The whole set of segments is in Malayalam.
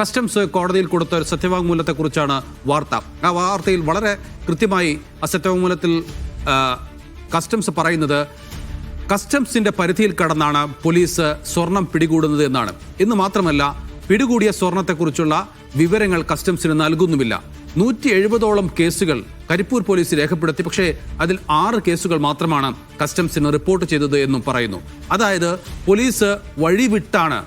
കസ്റ്റംസ് കോടതിയിൽ കൊടുത്ത ഒരു സത്യവാങ്മൂലത്തെക്കുറിച്ചാണ് വാർത്ത. ആ വാർത്തയിൽ വളരെ കൃത്യമായി ആ സത്യവാങ്മൂലത്തിൽ കസ്റ്റംസ് പറയുന്നത് കസ്റ്റംസിന്റെ പരിധിയിൽ കടന്നാണ് പോലീസ് സ്വർണം പിടികൂടുന്നത് എന്നാണ്. എന്ന് മാത്രമല്ല പിടികൂടിയ സ്വർണത്തെക്കുറിച്ചുള്ള വിവരങ്ങൾ കസ്റ്റംസിന് നൽകുന്നുമില്ല. നൂറ്റി എഴുപതോളം കേസുകൾ കരിപ്പൂർ പോലീസ് രേഖപ്പെടുത്തി. പക്ഷേ അതിൽ ആറ് കേസുകൾ മാത്രമാണ് കസ്റ്റംസിന് റിപ്പോർട്ട് ചെയ്തത് എന്നും പറയുന്നു. അതായത് പോലീസ് വഴിവിട്ടാണ്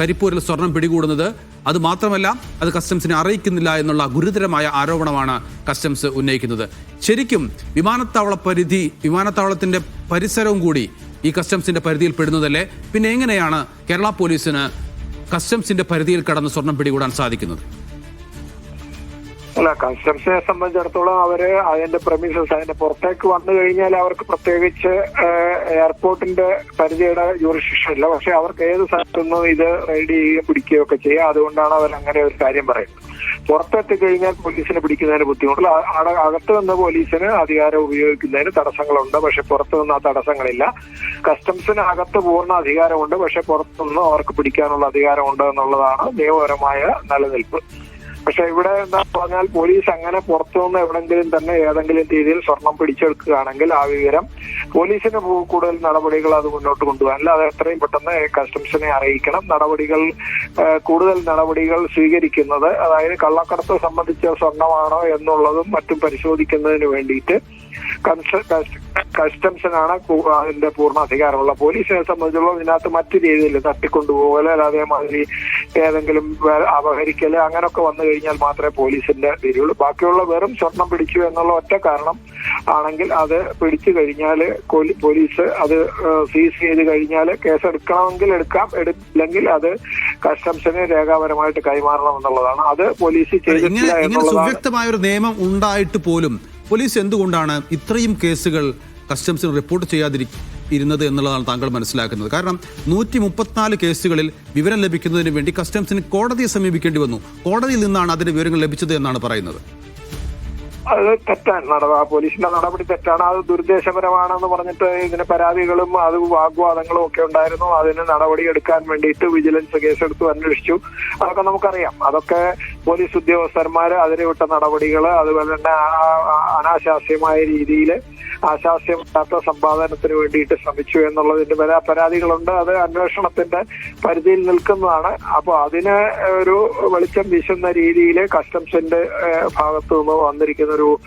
കരിപ്പൂരിൽ സ്വർണം പിടികൂടുന്നത്. അത് മാത്രമല്ല അത് കസ്റ്റംസിനെ അറിയിക്കുന്നില്ല എന്നുള്ള ഗുരുതരമായ ആരോപണമാണ് കസ്റ്റംസ് ഉന്നയിക്കുന്നത്. ശരിക്കും വിമാനത്താവള പരിധി വിമാനത്താവളത്തിന്റെ പരിസരവും കൂടി ഈ കസ്റ്റംസിന്റെ പരിധിയിൽ പെടുന്നതല്ലേ? പിന്നെ എങ്ങനെയാണ് കേരള പോലീസിന് കസ്റ്റംസിന്റെ പരിധിയിൽ കടന്ന് സ്വർണം പിടികൂടാൻ സാധിക്കുന്നത്? അല്ല കസ്റ്റംസിനെ സംബന്ധിച്ചിടത്തോളം അവർ അതിന്റെ പ്രമിസസ് അതിന്റെ പുറത്തേക്ക് വന്നു കഴിഞ്ഞാൽ അവർക്ക് പ്രത്യേകിച്ച് എയർപോർട്ടിന്റെ പരിധിയുടെ ജൂറിസ്ഡിക്ഷൻ ഇല്ല. പക്ഷെ അവർക്ക് ഏത് സ്ഥലത്തുനിന്നും ഇത് റെയ്ഡ് ചെയ്യുകയും പിടിക്കുകയും ഒക്കെ ചെയ്യുക അതുകൊണ്ടാണ് അവർ അങ്ങനെ ഒരു കാര്യം പറയുന്നത്. പുറത്തെത്തി കഴിഞ്ഞാൽ പോലീസിനെ പിടിക്കുന്നതിന് ബുദ്ധിമുട്ടില്ല. അകത്ത് നിന്ന് പോലീസിന് അധികാരം ഉപയോഗിക്കുന്നതിന് തടസ്സങ്ങളുണ്ട്. പക്ഷെ പുറത്തു നിന്ന് ആ തടസ്സങ്ങളില്ല. കസ്റ്റംസിന് അകത്ത് പൂർണ അധികാരമുണ്ട്. പക്ഷെ പുറത്തുനിന്ന് അവർക്ക് പിടിക്കാനുള്ള അധികാരമുണ്ട് എന്നുള്ളതാണ് നിയമപരമായ നിലനിൽപ്പ്. പക്ഷെ ഇവിടെ എന്താ പറഞ്ഞാൽ പോലീസ് അങ്ങനെ പുറത്തുനിന്ന് എവിടെങ്കിലും തന്നെ ഏതെങ്കിലും രീതിയിൽ സ്വർണം പിടിച്ചെടുക്കുകയാണെങ്കിൽ ആ വിവരം പോലീസിന് കൂടുതൽ നടപടികൾ അത് മുന്നോട്ട് കൊണ്ടുപോകാൻ. അല്ലാതെ എത്രയും പെട്ടെന്ന് കസ്റ്റംസിനെ അറിയിക്കണം. നടപടികൾ കൂടുതൽ നടപടികൾ സ്വീകരിക്കുന്നത് അതായത് കള്ളക്കടത്ത് സംബന്ധിച്ച സ്വർണമാണോ എന്നുള്ളതും മറ്റും പരിശോധിക്കുന്നതിന് വേണ്ടിയിട്ട് കസ്റ്റംസിനാണ് അതിന്റെ പൂർണ അധികാരമുള്ള പോലീസിനെ സംബന്ധിച്ചുള്ള ഇതിനകത്ത് മറ്റു രീതിയിൽ തട്ടിക്കൊണ്ടുപോകൽ അതേമാതിരി ഏതെങ്കിലും അപഹരിക്കൽ അങ്ങനെയൊക്കെ വന്നു കഴിഞ്ഞാൽ മാത്രമേ പോലീസിന്റെ തിരിയുള്ളൂ ബാക്കിയുള്ള വെറും സ്വർണം പിടിച്ചു എന്നുള്ള ഒറ്റ കാരണം ആണെങ്കിൽ അത് പിടിച്ചു കഴിഞ്ഞാൽ പോലീസ് അത് സീസ് ചെയ്ത് കഴിഞ്ഞാൽ കേസ് എടുക്കണമെങ്കിൽ എടുക്കാം എടുക്കില്ലെങ്കിൽ അത് കസ്റ്റംസിന് രേഖാപരമായിട്ട് കൈമാറണം എന്നുള്ളതാണ്. അത് പോലീസ് ചെയ്തിട്ടില്ല സുവ്യക്തമായ ഒരു നിയമം ഉണ്ടായിട്ട് പോലും പോലീസ് എന്തുകൊണ്ടാണ് ഇത്രയും കേസുകൾ കസ്റ്റംസിന് റിപ്പോർട്ട് ചെയ്യാതിരി ഇരുന്നത് എന്നുള്ളതാണ് താങ്കൾ മനസ്സിലാക്കുന്നത്. കാരണം നൂറ്റി മുപ്പത്തിനാല് കേസുകളിൽ വിവരം ലഭിക്കുന്നതിന് വേണ്ടി കസ്റ്റംസിന് കോടതിയെ സമീപിക്കേണ്ടി വന്നു. കോടതിയിൽ നിന്നാണ് അതിന് വിവരങ്ങൾ ലഭിച്ചത് എന്നാണ് പറയുന്നത്. അത് തെറ്റാണ്. നട പോലീസിന്റെ നടപടി തെറ്റാണ്. അത് ദുരുദ്ദേശപരമാണെന്ന് പറഞ്ഞിട്ട് ഇതിന് പരാതികളും അത് വാഗ്വാദങ്ങളും ഒക്കെ ഉണ്ടായിരുന്നു. അതിന് നടപടി എടുക്കാൻ വേണ്ടിയിട്ട് വിജിലൻസ് കേസെടുത്തു അന്വേഷിച്ചു. അതൊക്കെ നമുക്കറിയാം. അതൊക്കെ പോലീസ് ഉദ്യോഗസ്ഥന്മാർ അതിന് വിട്ട നടപടികൾ അതുപോലെ തന്നെ അനാശാസ്യമായ രീതിയിൽ ആശാസ്യമില്ലാത്ത സമ്പാദനത്തിന് വേണ്ടിയിട്ട് ശ്രമിച്ചു എന്നുള്ളതിന്റെ പല പരാതികളുണ്ട്. അത് അന്വേഷണത്തിന്റെ പരിധിയിൽ നിൽക്കുന്നതാണ്. അപ്പൊ അതിന് ഒരു വെളിച്ചം വീശുന്ന രീതിയിൽ കസ്റ്റംസിന്റെ ഭാഗത്തു നിന്ന് വന്നിരിക്കുന്ന ഒരു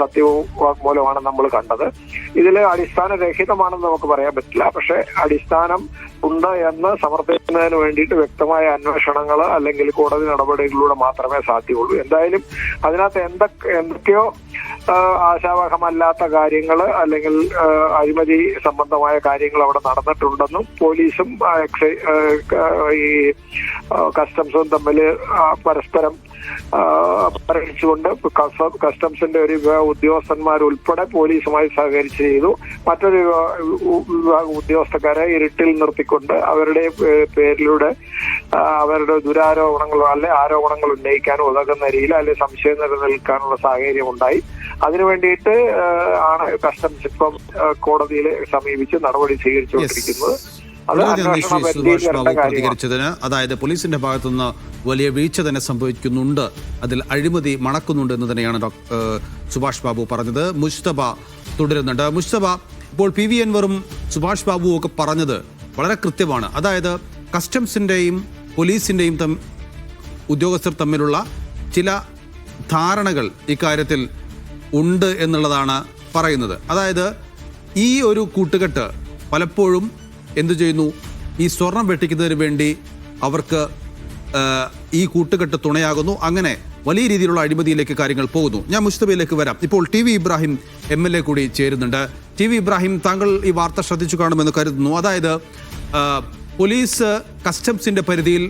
സത്യവും വാഗ്മൂലമാണ് നമ്മൾ കണ്ടത്. ഇതിൽ അടിസ്ഥാനരഹിതമാണെന്ന് നമുക്ക് പറയാൻ പറ്റില്ല. പക്ഷെ അടിസ്ഥാനം ഉണ്ട് എന്ന് സമർത്ഥിക്കുന്നതിന് വേണ്ടിയിട്ട് വ്യക്തമായ അന്വേഷണങ്ങൾ അല്ലെങ്കിൽ കോടതി നടപടികളിലൂടെ മാത്രമേ സാധ്യമുള്ളൂ. എന്തായാലും അതിനകത്ത് എന്തൊക്കെ എന്തൊക്കെയോ ആശാവഹമല്ലാത്ത കാര്യങ്ങൾ അല്ലെങ്കിൽ അഴിമതി സംബന്ധമായ കാര്യങ്ങൾ അവിടെ നടന്നിട്ടുണ്ടെന്നും പോലീസും എക്സൈ ഈ കസ്റ്റംസും തമ്മിൽ പരസ്പരം കസ്റ്റ- കസ്റ്റംസിന്റെ ഒരു വിഭാഗം ഉദ്യോഗസ്ഥന്മാർ ഉൾപ്പെടെ പോലീസുമായി സഹകരിച്ച് ചെയ്തു. മറ്റൊരു വിഭാഗം ഉദ്യോഗസ്ഥക്കാരെ ഇരുട്ടിൽ നിർത്തിക്കൊണ്ട് അവരുടെ പേരിലൂടെ അവരുടെ ദുരാരോപണങ്ങളോ അല്ലെ ആരോപണങ്ങൾ ഉന്നയിക്കാൻ ഉതകുന്ന രീതിയിൽ അല്ലെ സംശയം നിലനിൽക്കാനുള്ള സാഹചര്യം ഉണ്ടായി. അതിനു വേണ്ടിയിട്ട് ആണ് കസ്റ്റംസ് ഇപ്പം കോടതിയിൽ സമീപിച്ച് നടപടി സ്വീകരിച്ചുകൊണ്ടിരിക്കുന്നത്. വളരെ നന്ദി അന്വേഷണ ശ്രീ പരിധിയിൽ സുഭാഷ് ബാബു പ്രതികരിച്ചതിന് അതായത് പോലീസിന്റെ ഭാഗത്തുനിന്ന് വലിയ വീഴ്ച തന്നെ സംഭവിക്കുന്നുണ്ട്. അതിൽ അഴിമതി മണക്കുന്നുണ്ട് എന്ന് തന്നെയാണ് സുഭാഷ് ബാബു പറഞ്ഞത്. മുസ്തബ തുടരുന്നുണ്ട്. മുസ്തബ ഇപ്പോൾ പി വി എൻവറും സുഭാഷ് ബാബുവും ഒക്കെ പറഞ്ഞത് വളരെ കൃത്യമാണ്. അതായത് കസ്റ്റംസിന്റെയും പോലീസിന്റെയും തം ഉദ്യോഗസ്ഥർ തമ്മിലുള്ള ചില ധാരണകൾ ഇക്കാര്യത്തിൽ ഉണ്ട് എന്നുള്ളതാണ് പറയുന്നത്. അതായത് ഈ ഒരു കൂട്ടുകെട്ട് പലപ്പോഴും എന്തു ചെയ്യുന്നു? ഈ സ്വർണം വെട്ടിക്കുന്നതിന് വേണ്ടി അവർക്ക് ഈ കൂട്ടുകെട്ട് തുണയാകുന്നു. അങ്ങനെ വലിയ രീതിയിലുള്ള അഴിമതിയിലേക്ക് കാര്യങ്ങൾ പോകുന്നു. ഞാൻ മുസ്തബയിലേക്ക് വരാം. ഇപ്പോൾ T V Ibrahim M L A കൂടി ചേരുന്നുണ്ട്. ടി വി ഇബ്രാഹിം താങ്കൾ ഈ വാർത്ത ശ്രദ്ധിച്ചു കാണുമെന്ന് കരുതുന്നു. അതായത് പോലീസ് കസ്റ്റംസിന്റെ പരിധിയിൽ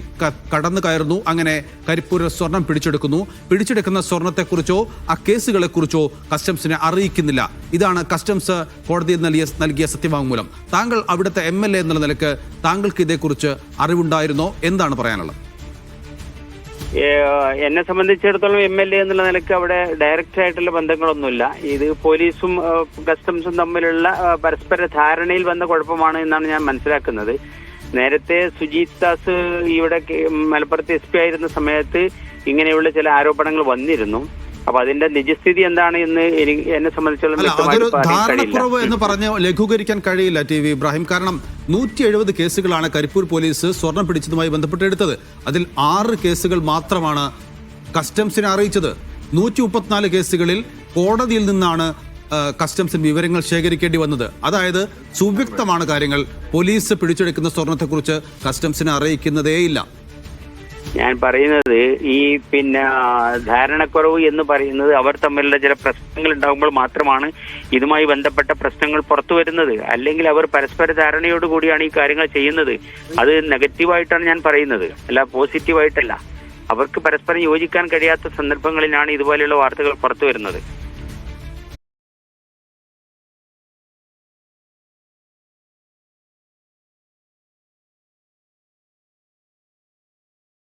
കടന്നു കയറുന്നു. അങ്ങനെ കരിപ്പൂരിൽ സ്വർണം പിടിച്ചെടുക്കുന്നു. പിടിച്ചെടുക്കുന്ന സ്വർണത്തെക്കുറിച്ചോ ആ കേസുകളെക്കുറിച്ചോ കസ്റ്റംസിനെ അറിയിക്കുന്നില്ല. ഇതാണ് കസ്റ്റംസ് കോടതിയിൽ നൽകിയ നൽകിയ സത്യവാങ്മൂലം. താങ്കൾ അവിടുത്തെ എം എൽ എ എന്നുള്ള നിലയ്ക്ക് താങ്കൾക്ക് ഇതേക്കുറിച്ച് അറിവുണ്ടായിരുന്നോ? എന്താണ് പറയാനുള്ളത്? എന്നെ സംബന്ധിച്ചിടത്തോളം എം എൽ എ എന്നുള്ള നിലയ്ക്ക് അവിടെ ഡയറക്റ്റ് ആയിട്ടുള്ള ബന്ധങ്ങളൊന്നുമില്ല. ഇത് പോലീസും കസ്റ്റംസും തമ്മിലുള്ള പരസ്പര ധാരണയിൽ വന്ന കുഴപ്പമാണ് എന്നാണ് ഞാൻ മനസ്സിലാക്കുന്നത്. നേരത്തെ സുജീത് ദാസ് ഇവിടെ മലപ്പുറത്ത് എസ് പി ആയിരുന്ന സമയത്ത് ഇങ്ങനെയുള്ള ചില ആരോപണങ്ങൾ വന്നിരുന്നു. അപ്പൊ അതിന്റെ നിജസ്ഥിതി എന്താണ് എന്ന് എനിക്ക് എന്നെ കഴിയില്ല. എന്ന് പറഞ്ഞ് ലഘൂകരിക്കാൻ കഴിയില്ല ടി വി ഇബ്രാഹിം. കാരണം നൂറ്റി എഴുപത് കേസുകളാണ് കരിപ്പൂർ പോലീസ് സ്വർണം പിടിച്ചതുമായി ബന്ധപ്പെട്ട് എടുത്തത്. അതിൽ ആറ് കേസുകൾ മാത്രമാണ് കസ്റ്റംസിനെ അറിയിച്ചത്. നൂറ്റി മുപ്പത്തിനാല് കേസുകളിൽ കോടതിയിൽ നിന്നാണ് കസ്റ്റംസിന് വിവരങ്ങൾ ശേഖരിക്കേണ്ടി വന്നത്. അതായത് സുവ്യക്തമാണ് കാര്യങ്ങൾ. പോലീസ് പിടിച്ചെടുക്കുന്ന സ്വർണത്തെക്കുറിച്ച് കസ്റ്റംസിനെ അറിയിക്കുന്നതേയില്ല ഞാൻ പറയുന്നത് ഈ പിന്നെ ധാരണക്കുറവ് എന്ന് പറയുന്നത് അവർ തമ്മിലുള്ള ചില പ്രശ്നങ്ങൾ ഉണ്ടാകുമ്പോൾ മാത്രമാണ് ഇതുമായി ബന്ധപ്പെട്ട പ്രശ്നങ്ങൾ പുറത്തു വരുന്നത്. അല്ലെങ്കിൽ അവർ പരസ്പര ധാരണയോട് കൂടിയാണ് ഈ കാര്യങ്ങൾ ചെയ്യുന്നത്. അത് നെഗറ്റീവായിട്ടാണ് ഞാൻ പറയുന്നത്. അല്ല പോസിറ്റീവായിട്ടല്ല. അവർക്ക് പരസ്പരം യോജിക്കാൻ കഴിയാത്ത സന്ദർഭങ്ങളിലാണ് ഇതുപോലെയുള്ള വാർത്തകൾ പുറത്തു വരുന്നത്.